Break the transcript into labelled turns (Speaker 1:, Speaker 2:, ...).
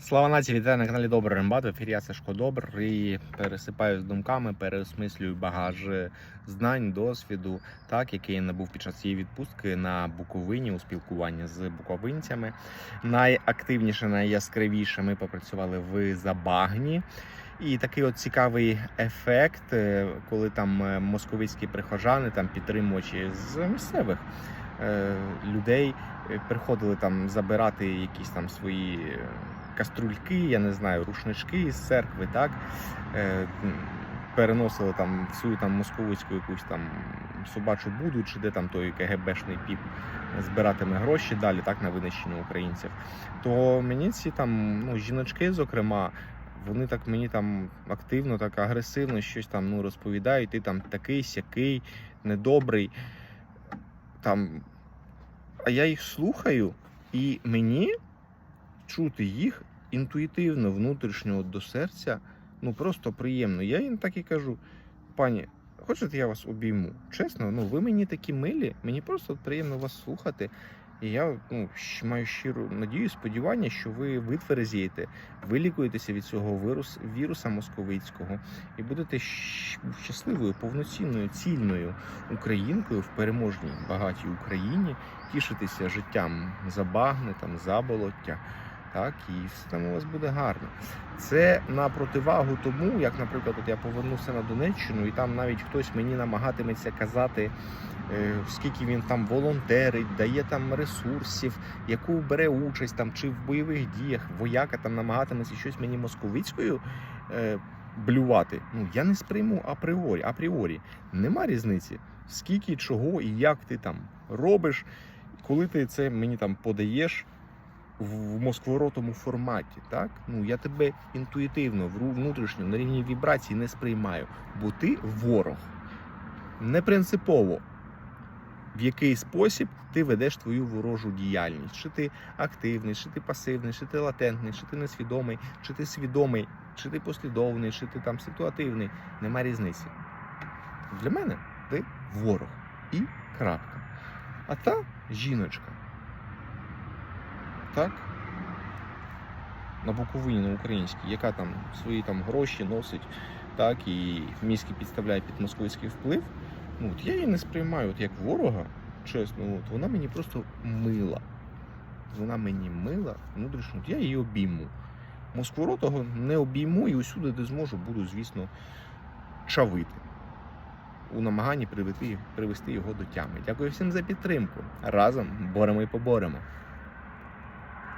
Speaker 1: Слава нації, вітаю на каналі Добрий Рембат. В ефірі я Сашко Добр і пересипаю з думками, переосмислюю багаж знань, досвіду, так, який я набув під час цієї відпустки на Буковині у спілкуванні з буковинцями. Найактивніше, найяскравіше ми попрацювали в Забагні. І такий от цікавий ефект, е, коли там е, московицькі прихожани, там підтримувачі з місцевих е, людей приходили там забирати якісь там свої каструльки, я не знаю, рушнички із церкви, так е, переносили там в свою там московицьку якусь там собачу буду, чи де там той КГБшний піп збиратиме гроші далі, так на винищення українців. То мені ці там ну, жіночки, зокрема. Вони так мені там активно, так агресивно щось там ну, розповідають, ти там такий, сякий, недобрий. Там. А я їх слухаю, і мені чути їх інтуїтивно, внутрішньо до серця, ну просто приємно. Я їм так і кажу: пані, хочете, я вас обійму? Чесно, ну ви мені такі милі, мені просто приємно вас слухати. І я ну, маю щиру надію, сподівання, що ви витверезієте, вилікуєтеся від цього вірус, віруса московицького і будете щасливою, повноцінною, цільною українкою в переможній багатій Україні, тішитися життям забагни, там заболоття. Так, і все там у вас буде гарно. Це на противагу тому, як, наприклад, от я повернувся на Донеччину, і там навіть хтось мені намагатиметься казати, е, скільки він там волонтерить, дає там ресурсів, яку бере участь там чи в бойових діях, вояка там намагатиметься щось мені московицькою е, блювати. Ну я не сприйму апріорі. апріорі. Нема різниці, скільки, чого і як ти там робиш, коли ти це мені там подаєш в москворотому форматі, так? Ну я тебе інтуїтивно, внутрішньо на рівні вібрацій не сприймаю, бо ти ворог. Не принципово, в який спосіб ти ведеш твою ворожу діяльність. Чи ти активний, чи ти пасивний, чи ти латентний, чи ти несвідомий, чи ти свідомий, чи ти послідовний, чи ти там ситуативний. Нема різниці. Для мене ти ворог. І крапка. А та жіночка. Так? На Буковині, на українській, яка там свої там гроші носить, так, і мізки підставляє під московський вплив. Ну, от я її не сприймаю от як ворога, чесно, от вона мені просто мила. Вона мені мила внутрішньо, от я її обійму. Москворотого не обійму і усюди, де зможу, буду, звісно, чавити. У намаганні привести його до тями. Дякую всім за підтримку. Разом боремо і поборемо.